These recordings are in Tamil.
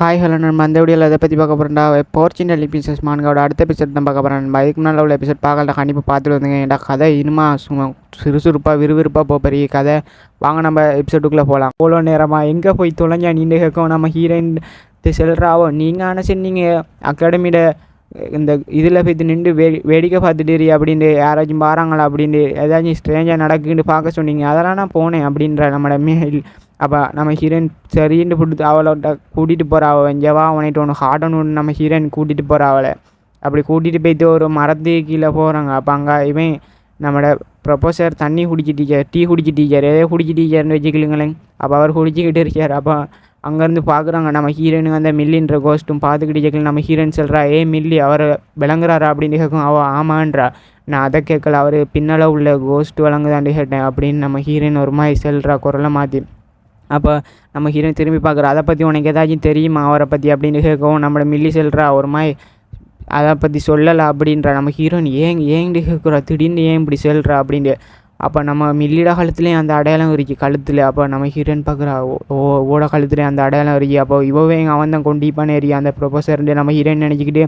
ஹாய் ஹலோ நம்ம அந்த வீடியோவில் எதை பற்றி பார்க்க போகிறேன்டா போர்ச்சின் பிசஸ் மான்காவோட அடுத்த எபிசோட் தான் பார்க்க போகிறேன் நம்ம இதுக்கு முன்னால் உள்ள எபிசோட் பார்க்கல கண்டிப்பாக பார்த்துட்டு வந்துங்க ஏன்டா கதை இனிமா சும்மா சுறுசுறுப்பாக விறுவிறுப்பாக போக பெரிய கதை. வாங்க நம்ம எபிசோடுக்குள்ளே போகலாம் அவ்வளோ நேரமாக எங்கே போய் தொலைஞ்சா நீண்டு கேட்கும். நம்ம ஹீரோயின் செல்றாவோ? நீங்கள் ஆனால் சரி நீங்கள் அகாடமியோட இந்த இதில் போய் நின்று வே வேடிக்கை பார்த்துட்டு அப்படின்ட்டு யாராச்சும் பாராங்களா அப்படின்ட்டு ஏதாச்சும் ஸ்ட்ரேஞ்சாக நடக்குன்னு பார்க்க சொன்னீங்க. அதெல்லாம் நான் போனேன் அப்படின்ற நம்மளோட மேல் அப்போ நம்ம ஹீரோயின் சரின்னு கொடுத்து அவளோட கூட்டிகிட்டு போகிற அவள் எங்கேவா அவனைட்டு ஒன்று ஹார்டன் ஒன்று நம்ம ஹீரோயின் கூட்டிகிட்டு போகிற அவளை. அப்படி கூட்டிகிட்டு போயிட்டு ஒரு மரத்து கீழே போகிறாங்க அப்போ அங்கே இவன் நம்மளோட ப்ரொபோசர் தண்ணி குடிச்சிட்டீங்க டீ குடிச்சிட்டீங்க எதோ டீச்சர்னு வச்சுக்கலுங்களேன் அப்போ அவர் குடிச்சிக்கிட்டு இருக்கார். அப்போ அங்கேருந்து பார்க்குறாங்க நம்ம ஹீரோயினுக்கு அந்த மில்லின்ற கோஸ்ட்டும் பார்த்துக்கிட்டு கேட்கல நம்ம ஹீரோயின் சொல்கிறா ஏ மில்லி அவர் விளங்குறாரா? அப்படின்னு கேட்கும் அவள் ஆமான்றா. நான் அதை கேட்கல. அவர் பின்னால் உள்ள கோஸ்ட் விளங்குதான்னு கேட்டேன். அப்படின்னு நம்ம ஹீரோயின் ஒரு மாதிரி செல்றா குரலை மாற்றி அப்போ நம்ம ஹீரோயின் திரும்பி பார்க்குறோம் அதை பற்றி உனக்கு ஏதாச்சும் தெரியுமா? அவரை பற்றி அப்படின்னு கேட்கவும் நம்மளை மில்லி செல்றா ஒரு மாதிரி அதை பற்றி சொல்லலை அப்படின்ற. நம்ம ஹீரோயின் ஏன் ஏங்கிட்டு கேட்குறா? திடீர்னு ஏன் இப்படி செல்றா அப்படின்ட்டு. அப்போ நம்ம மில்லிட காலத்துலேயும் அந்த அடையாளம் இருக்கு கழுத்தில். அப்போ நம்ம ஹீரோயின் பார்க்குறா ஓ ஓட காலத்துலேயும் அந்த அடையாளம் இருக்கு. அப்போ இவவே அவன் தான் கொண்டிப்பானே எரி அந்த ப்ரொஃபஸர்ன்ட்டு நம்ம ஹீரோயின் நினச்சிக்கிட்டு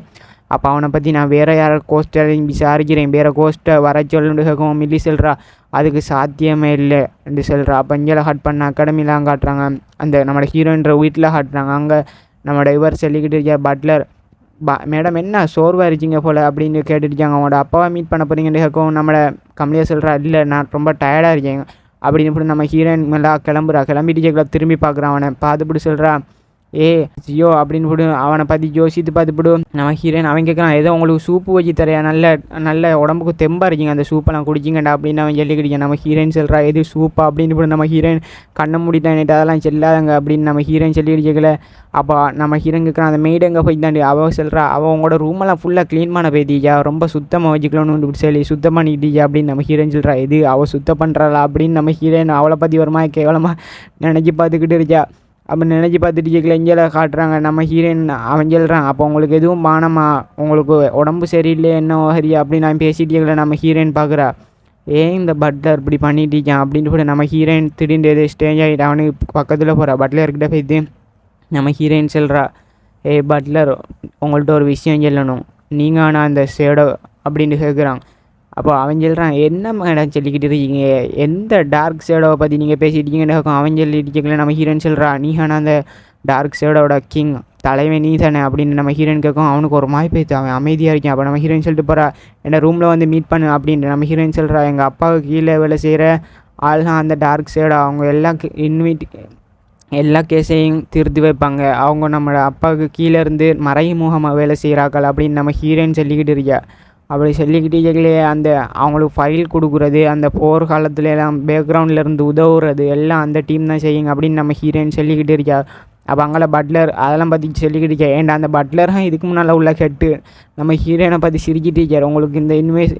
அப்போ அவனை பற்றி நான் வேறு யாரை கோஸ்ட்டை விசாரிக்கிறேன். வேறு கோஸ்ட்டை வர சொல்லுன்னு கேட்கவும் மில்லி செல்றா. அதுக்கு சாத்தியமே இல்லை என்று சொல்கிறா அப்போ இங்கே ஹட் பண்ண அகாடமிலாம் காட்டுறாங்க. அந்த நம்மளோட ஹீரோயின்ற வீட்டில் காட்டுறாங்க அங்கே நம்மளோட இவர் சொல்லிக்கிட்டு இருக்க பட்லர் பா மேடம் என்ன சோர்வாக இருக்கீங்க போல்? அப்படின்னு கேட்டுருக்காங்க அவனோட அப்பாவை மீட் பண்ண போகிறீங்கன்னு கேட்கவும் நம்மளை கம்மியாக சொல்கிறா இல்லை நான் ரொம்ப டயர்டாக இருக்கேன். அப்படின்னு இப்படி நம்ம ஹீரோயின் மேலே கிளம்புறா. கிளம்பிட்டு கேட்கல திரும்பி பார்க்குறான் அவனை. பார்த்துப்பிட்டு சொல்கிறா ஏ ஜியோ அப்படின்னு போடு அவனை பற்றி யோசித்து போடு. நம்ம ஹீரோயின் அவன் கேட்குறான் ஏதோ உங்களுக்கு சூப்பு வச்சு தரையா நல்ல நல்ல உடம்புக்கு தெம்பாக இருக்கீங்க அந்த சூப்பெல்லாம் குடிச்சிங்கடா அப்படின்னு அவன் சொல்லிக்கிட்டீங்க நம்ம ஹீரோயின் சொல்கிறா எது சூப்பா? அப்படின்னு போட்டு நம்ம ஹீரோயின் கண்ணை மூடிட்டான்ட்டு அதெல்லாம் செல்லாதங்க அப்படின்னு நம்ம ஹீரோயின் சொல்லிட்டு கேட்கல. அப்போ நம்ம ஹீரோயின் கேட்குறான் அந்த மெய்டு எங்கே போய் தாண்டி அவள் சொல்கிறா அவள் உங்களோட ரூமெல்லாம் ஃபுல்லாக க்ளீன் பண்ண போய்த்தீஜா ரொம்ப சுத்தமாக வச்சுக்கலாம்னு சொல்லி சுத்தம் பண்ணிக்கிட்டீஜா அப்படின்னு நம்ம ஹீரோயின் சொல்கிறா இது அவள் சுத்தம் பண்ணுறாளா அப்படின்னு நம்ம ஹீரோயின் அவளை பற்றி வருமா கேவலமாக நினச்சி பார்த்துக்கிட்டு இருக்கா. அப்போ நினச்சி பார்த்துட்டு கேட்கல இங்கே காட்டுறாங்க நம்ம ஹீரோயின் அவன் சொல்கிறான் அப்போ உங்களுக்கு எதுவும் பானமா? உங்களுக்கு உடம்பு சரியில்லை என்ன ஹரி அப்படின்னு நான் பேசிட்டு கேட்கல நம்ம ஹீரோயின் பார்க்குறா. ஏன் இந்த பட்லர் இப்படி பண்ணிட்டு இருக்கான் அப்படின்னு கூட நம்ம ஹீரோயின் திடீர்னு எது ஸ்டேஜ் ஆகிட்டு அவனுக்கு பக்கத்தில் போகிறா பட்லர்கிட்ட போய்த்து நம்ம ஹீரோயின் சொல்கிறா ஏய் பட்லர் உங்கள்கிட்ட ஒரு விஷயம் சொல்லணும். நீங்கள் ஆனால் அந்த சேடோ அப்படின்னு கேட்குறான் அப்போ அவன் சொல்கிறான் என்ன மேடம் சொல்லிக்கிட்டு இருக்கீங்க? எந்த டார்க் ஷேடோவை பற்றி நீங்கள் பேசிட்டீங்கன்னு கேட்கும். அவன் சொல்லிட்டு நம்ம ஹீரோன் சொல்கிறா நீ ஆனால் அந்த டார்க் ஷேடோட கிங் தலைவன் நீ தானே? அப்படின்னு நம்ம ஹீரோயின் கேட்கும். அவனுக்கு ஒரு மாய் போயிடுச்சு அவன் அமைதியாக இருக்கும் அப்போ நம்ம ஹீரோயின் சொல்லிட்டு போகிறா என்ன ரூமில் வந்து மீட் பண்ணு அப்படின்ட்டு நம்ம ஹீரோயின் சொல்கிறா எங்கள் அப்பாவுக்கு கீழே வேலை செய்கிற ஆள்லாம் அந்த டார்க் ஷேடோ அவங்க எல்லா இன்வைட் எல்லா கேஸையும் திருத்தி வைப்பாங்க. அவங்க நம்மளோட அப்பாவுக்கு கீழே இருந்து மறைமுகமாக வேலை செய்கிறாக்கள் அப்படின்னு நம்ம ஹீரோயின் சொல்லிக்கிட்டு இருக்கா. அப்படி சொல்லிக்கிட்டே கேட்கலையே அந்த அவங்களுக்கு ஃபைல் கொடுக்குறது அந்த போர் காலத்துல எல்லாம் பேக்ரவுண்ட்லேருந்து உதவுறது எல்லாம் அந்த டீம் தான் செய்யுங்க அப்படின்னு நம்ம ஹீரோயின் சொல்லிக்கிட்டு இருக்கா. அப்போ அங்கே பட்லர் அதெல்லாம் பற்றி சொல்லிக்கிட்டு இருக்கா. ஏன்டா அந்த பட்லரும் இதுக்கு முன்னால் உள்ள கெட்டு நம்ம ஹீரோயினை பற்றி சிரிக்கிட்டு இருக்கார். உங்களுக்கு இந்த இன்வெஸ்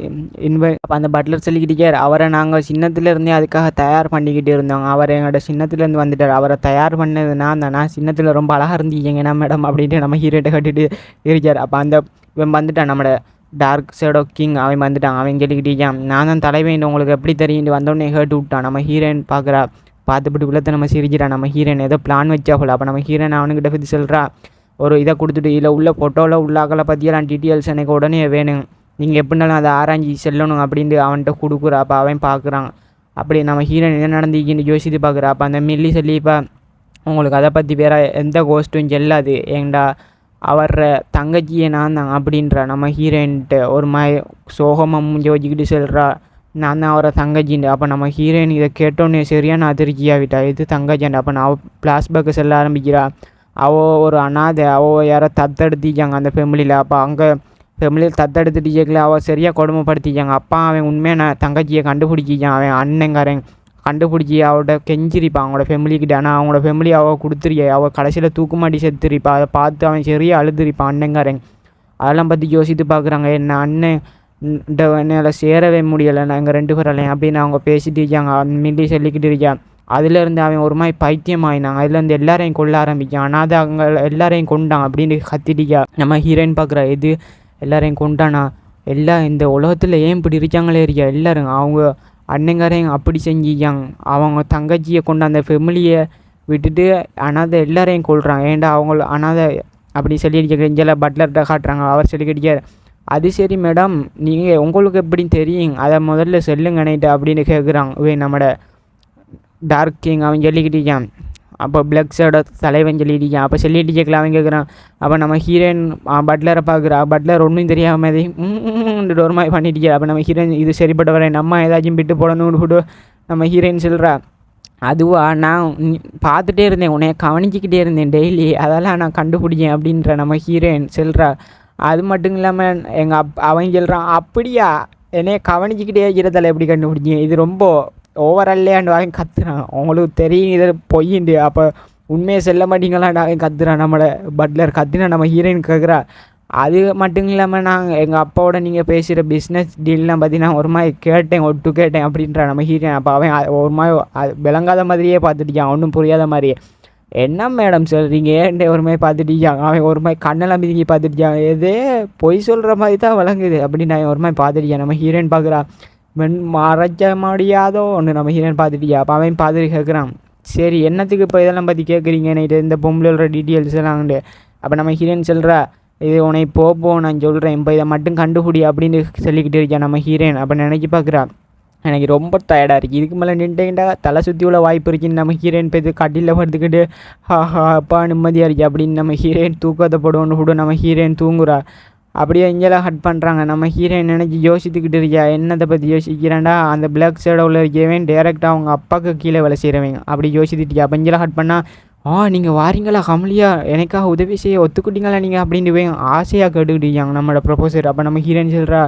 இன்வெ அப்போ அந்த பட்லர் சொல்லிக்கிட்டு இருக்கார். அவரை நாங்கள் சின்னத்துலேருந்தே அதுக்காக தயார் பண்ணிக்கிட்டு இருந்தோம். அவர் எங்களோட சின்னத்துலேருந்து வந்துட்டார். அவரை தயார் பண்ணது நான் தான் நான் சின்னத்தில் ரொம்ப அழகாக இருந்தீங்கன்னா மேடம் அப்படின்ட்டு நம்ம ஹீரோயிட்ட கட்டிட்டு இருக்கார். அப்போ அந்த இவன் வந்துட்டான். நம்மளோட டார்க் ஷேடோ கிங் அவன் வந்துட்டான் அவன் சொல்லிக்கிட்டே நான் தான் தலைவன். உங்களுக்கு எப்படி தெரியும்? வந்தோடனே ஹேர்ட் விட்டான். நம்ம ஹீரோயின் பார்க்குறா. பார்த்துப்பிட்டு உள்ளத்தை நம்ம சிரிஞ்சிடா நம்ம ஹீரோயின் ஏதோ பிளான் வச்சா போல அப்போ நம்ம ஹீரோயின் அவனுக்கிட்ட பற்றி சொல்கிறா ஒரு இதை கொடுத்துட்டு இதில் உள்ள ஃபோட்டோவில் உள்ளாக்களை பற்றியெல்லாம் டீட்டெயில்ஸ் எனக்கு உடனே வேணும். நீங்கள் எப்படினாலும் அதை ஆராய்ஞ்சி செல்லணும் அப்படின்ட்டு அவன்கிட்ட கொடுக்குறா. அப்போ அவன் பார்க்குறான். அப்படி நம்ம ஹீரோயின் என்ன நடந்துக்கின்னு யோசித்து பார்க்குறா. அப்போ அந்த மில்லி சொல்லி இப்போ உங்களுக்கு அதை பற்றி வேறு எந்த கோஸ்ட்டும் செல்லாது. ஏங்கடா அவர் தங்கச்சியை நான் தான் அப்படின்ற நம்ம ஹீரோயின்ட்டு ஒரு மாதிரி சோகமாக மூஞ்சி வச்சுக்கிட்டு சொல்கிறா நான் தான் அவரை தங்கச்சின்ட்டு. அப்போ நம்ம ஹீரோயின் இதை கேட்டோன்னே சரியான அதிர்ச்சியாகிட்டா இது தங்கச்சின்ட்டு? அப்போ நான் அவள் செல்ல ஆரம்பிக்கிறா. அவள் ஒரு அனாதை அவள் யாரோ தத்தெடுத்திக்காங்க அந்த ஃபேமிலியில் அப்போ அங்கே ஃபேமிலியில் தத்தெடுத்துட்டு கேட்கல அவள் சரியாக கொடுமைப்படுத்திக்காங்க அப்பா அவன் உண்மையாக நான் தங்கச்சியை கண்டுபிடிச்சிக்கான் அவன் அண்ணங்காரன் கண்டுபிடிச்சி அவட கெஞ்சிருப்பான் அவங்களோட ஃபேமிலிக்கிட்ட ஆனால் அவங்களோட ஃபேமிலி அவள் கொடுத்துருக்கா அவள் கடைசியில் தூக்குமாட்டி செத்துருப்பா. அதை பார்த்து அவன் சரியாக அழுதுருப்பான் அண்ணங்காரன். அதெல்லாம் பற்றி யோசித்து பார்க்குறாங்க. என்ன அண்ணன் என்னால் சேரவே முடியலை. நாங்கள் ரெண்டு பேராலையும் அப்படின்னு அவங்க பேசிட்டு இருக்காங்க. மில்லி சொல்லிக்கிட்டு இருக்கா. அதுலேருந்து அவன் ஒரு மாதிரி பைத்தியம் ஆயினாங்க அதுலேருந்து எல்லாரையும் கொல்ல ஆரம்பிக்கான் ஆனால் அது அவங்க எல்லாரையும் கொண்டான் அப்படின்னு கத்திட்டிக்கா நம்ம ஹீரோயின் பார்க்குற இது எல்லாரையும் கொண்டானா எல்லாம் இந்த உலகத்தில் ஏன் இப்படி இருக்காங்களே? இருக்கா. எல்லாரும் அவங்க அண்ணங்காரையும் அப்படி செஞ்சிக்காங்க அவங்க தங்கச்சியை கொண்டு அந்த ஃபெமிலியை விட்டுட்டு அனாதை எல்லாரையும் கொள்கிறான் ஏன்டா அவங்க அனாதை அப்படி சொல்லிட்டு இங்கே பட்லர்கிட்ட காட்டுறாங்க. அவர் சொல்லிக்கிட்டு அது சரி மேடம் நீங்கள் உங்களுக்கு எப்படி தெரியும் அதை முதல்ல சொல்லுங்க நைட்டு அப்படின்னு கேட்குறான் இவன் நம்மட டார்க் கிங் அவன் சொல்லிக்கிட்டு அப்போ பிளக்ஸோட தலைவன் சொல்லிட்டு அப்போ சொல்லிட்டு கேட்கலாம் அவன் கேட்குறான் அப்போ நம்ம ஹீரோயின் பட்லரை பார்க்குறா பட்லர் ஒன்றும் தெரியாமல் ஒரு மாதிரி பண்ணிட்டு அப்போ நம்ம ஹீரோயின் இது சரிப்பட்ட வரேன். நம்ம ஏதாச்சும் விட்டு போடணும்னு கூட நம்ம ஹீரோயின் சொல்கிறா அதுவா நான் பார்த்துட்டே இருந்தேன். உன்னைய கவனிச்சிக்கிட்டே இருந்தேன் டெய்லி அதெல்லாம் நான் கண்டுபிடிச்சேன் அப்படின்ற நம்ம ஹீரோயின் சொல்கிறா அது மட்டும் இல்லாமல் எங்கள் அப் அவன் சொல்கிறான் அப்படியா? என்னைய கவனிச்சிக்கிட்டே இருக்கிறதால எப்படி கண்டுபிடிச்சேன் இது ரொம்ப ஓவரல்லையாண்டு வாங்கி கத்துறான். அவங்களுக்கு தெரியும் இது பொய்யுண்டு அப்போ உண்மையை செல்ல மாட்டீங்களான்னு அவன் கத்துறான். நம்மளை பட்லர் கத்துனா நம்ம ஹீரோயின் கேட்குறா அது மட்டும் இல்லாமல் நாங்கள் எங்கள் அப்பாவோட நீங்கள் பேசுகிற பிஸ்னஸ் டீல்லாம் பார்த்தீங்கன்னா ஒரு மாதிரி கேட்டேன் ஒட்டு கேட்டேன் அப்படின்ற நம்ம ஹீரோயின் அப்போ அவன் ஒரு மாதிரி அது விளங்காத மாதிரியே பார்த்துட்டியான் ஒன்றும் புரியாத மாதிரியே. என்ன மேடம் சொல்கிறீங்க ஏன்டே ஒரு மாதிரி பார்த்துட்டியான் அவன் ஒரு மாதிரி கண்ணெல்லாம் மிதிங்கி பார்த்துட்டியான் எதே பொய் சொல்கிற மாதிரி தான் விளங்குது. அப்படின்னு நான் ஒரு மாதிரி பார்த்துட்டியான் நம்ம ஹீரோயின் பார்க்குறா. வெண் மறைச்ச முடியாதோ ஒன்று நம்ம ஹீரோன் பார்த்துட்டியா? அப்போ அவன் பார்த்துட்டு கேட்குறான் சரி என்னத்துக்கு இப்போ இதெல்லாம் பற்றி கேட்குறீங்க நைட்டு இந்த பொம்பளோட டீட்டெயில்ஸ் எல்லாம்ண்டு அப்போ நம்ம ஹீரோயின் சொல்கிறா இது உன்னை போப்போ நான் சொல்கிறேன் இப்போ இதை மட்டும் கண்டுபிடி அப்படின்னு சொல்லிக்கிட்டு இருக்கேன் நம்ம ஹீரோன் அப்போ நினச்சி பார்க்குறா எனக்கு ரொம்ப டயர்டாக இருக்குது இதுக்கு மேலே நின்றுட்டா தலை சுற்றி உள்ள வாய்ப்பு இருக்குன்னு நம்ம ஹீரோயின் போய் கட்டியில் படுத்துக்கிட்டு ஹா அப்பா நிம்மதியாக இருக்கு அப்படின்னு நம்ம ஹீரோயின் தூக்கத்தை போடுவோன்னு கூட நம்ம ஹீரோயின் தூங்குறா. அப்படியே இங்கெல்லாம் ஹட் பண்ணுறாங்க நம்ம ஹீரோயின் நினச்சி யோசித்துக்கிட்டு இருக்கியா? என்னத்தை பற்றி யோசிக்கிறான்டா? அந்த பிளாக் சைட உள்ள இருக்கவன் டேரெக்டாக அவங்க அப்பாவுக்கு கீழே வேலை செய்கிறவங்க அப்படி யோசித்துட்டியா அப்போ இங்கெல்லாம் ஹட் பண்ணால் ஆ நீங்கள் வாரீங்களா? கமலியா எனக்காக உதவி செய்ய ஒத்துக்கிட்டீங்களா நீங்கள் அப்படின்ட்டு போய் ஆசையாக கேட்டுக்கிட்டீங்க நம்மளோட ப்ரொபோசர் அப்போ நம்ம ஹீரோயின் சொல்கிறா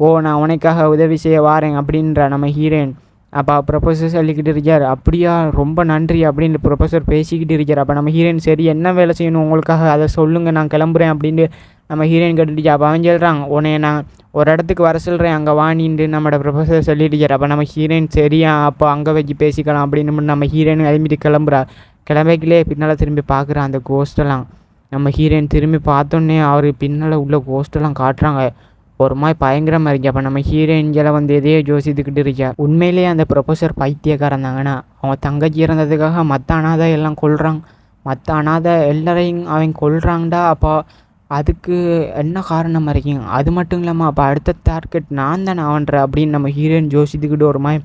ஓ நான் உனக்காக உதவி செய்ய வாரேன் அப்படின்றா நம்ம ஹீரோயின் அப்போ ப்ரொஃபஸர் சொல்லிக்கிட்டு இருக்கார் அப்படியா ரொம்ப நன்றி அப்படின்னு ப்ரொஃபஸர் பேசிக்கிட்டு இருக்கார். அப்போ நம்ம ஹீரோயின் சரி என்ன வேலை செய்யணும் உங்களுக்காக? அதை சொல்லுங்கள் நான் கிளம்புறேன் அப்படின்ட்டு நம்ம ஹீரோயின் கேட்டுட்டு அப்போ அவன் சொல்கிறாங்க உன்னைய நான் ஒரு இடத்துக்கு வர சொல்கிறேன் அங்கே வாணின்ட்டு நம்மளோட ப்ரொஃபஸர் சொல்லிட்டு அப்போ நம்ம ஹீரோயின் சரியா அப்போ அங்கே வச்சு பேசிக்கலாம் அப்படின்னு நம்ம ஹீரோயின் கிளம்பிட்டு கிளம்புறா. கிளம்பிக்கலே பின்னால் திரும்பி பார்க்குறான் அந்த கோஸ்டெல்லாம் நம்ம ஹீரோயின் திரும்பி பார்த்தோன்னே அவர் பின்னால் உள்ள கோஸ்டெல்லாம் காட்டுறாங்க. ஒரு மாதிரி பயங்கரமாக இருக்கு. அப்போ நம்ம ஹீரோயின்களை வந்து எதையோ யோசித்துக்கிட்டு இருக்கா உண்மையிலேயே அந்த ப்ரொஃபஸர் பைத்தியக்காரன் தாங்கன்னா அவன் தங்கச்சி இறந்ததுக்காக மற்ற அனாதை எல்லாம் கொள்கிறாங்க மற்ற அனாதை எல்லாரையும் அவன் கொள்கிறாங்கடா அப்போ அதுக்கு என்ன காரணமாக இருக்கீங்க அது மட்டும் இல்லாமல் அப்போ அடுத்த டார்கெட் நான் தானே அவன்ற அப்படின்னு நம்ம ஹீரோயின் யோசித்துக்கிட்டு ஒரு மாதிரி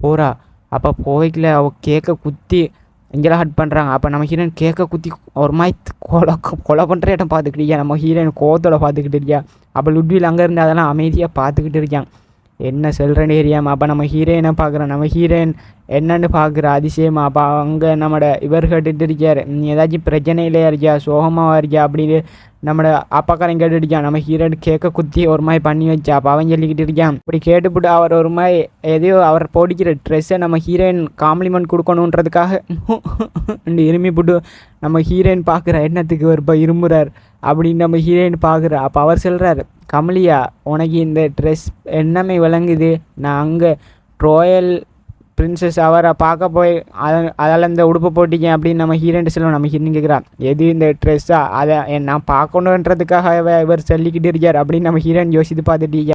போகிறா அப்போ போய்க்கல அவள் கேட்க குத்தி இங்கெல்லாம் ஹட் பண்ணுறாங்க அப்போ நம்ம ஹீரோயின் கேட்க குத்தி ஒரு மாதிரி கொலை கொலை பண்ணுற இடம் பார்த்துக்கிட்டியா நம்ம ஹீரோயின் கோவத்தோட பார்த்துக்கிட்டு இருக்கியா? அப்போ லுட்வில் அங்கே இருந்து அதெல்லாம் அமைதியாக பார்த்துக்கிட்டு இருக்கான் என்ன சொல்கிறேன்னு தெரியாமல் அப்போ நம்ம ஹீரோயினை பார்க்குறோம். நம்ம ஹீரோயின் என்னன்னு பார்க்குற அதிசயமா? அப்போ அங்கே நம்மட இவர் கேட்டுட்டு இருக்கார். நீ ஏதாச்சும் பிரச்சனையிலே இருக்கியா? சோகமாக இருக்கியா? அப்படின்னு நம்மட அப்பாக்காரன் கேட்டுருக்கான் இருக்கான் நம்ம ஹீரோயின் கேட்க குத்தி ஒரு மாதிரி பண்ணி வச்சா. அப்போ அவன் சொல்லிக்கிட்டு இருக்கான். இப்படி கேட்டுப்புட்டு அவர் ஒரு மாதிரி எதையோ அவர் போடிக்கிற ட்ரெஸ்ஸை நம்ம ஹீரோயின் காம்ப்ளிமெண்ட் கொடுக்கணுன்றதுக்காக இருமி போட்டு நம்ம ஹீரோயின் பார்க்குற எண்ணத்துக்கு ஒரு இப்போ இரும்புறார் அப்படின்னு நம்ம ஹீரோயின் பார்க்குறா. அப்போ அவர் சொல்கிறார் கமலியா உனக்கு இந்த ட்ரெஸ் என்னமே விளங்குது? நான் அங்கே ரோயல் பிரின்சஸ் அவரை பார்க்க போய் அத அதில் இந்த உடுப்பு போட்டிக்கேன் அப்படின்னு நம்ம ஹீரோயின் சொல்லுவோம் நம்ம ஹீரோயின் கேட்குறான் எது இந்த ட்ரெஸ்ஸா அதை நான் பார்க்கணுன்றதுக்காக இவர் சொல்லிக்கிட்டு இருக்கார் அப்படின்னு நம்ம ஹீரோயின் யோசித்து பார்த்துட்டீங்க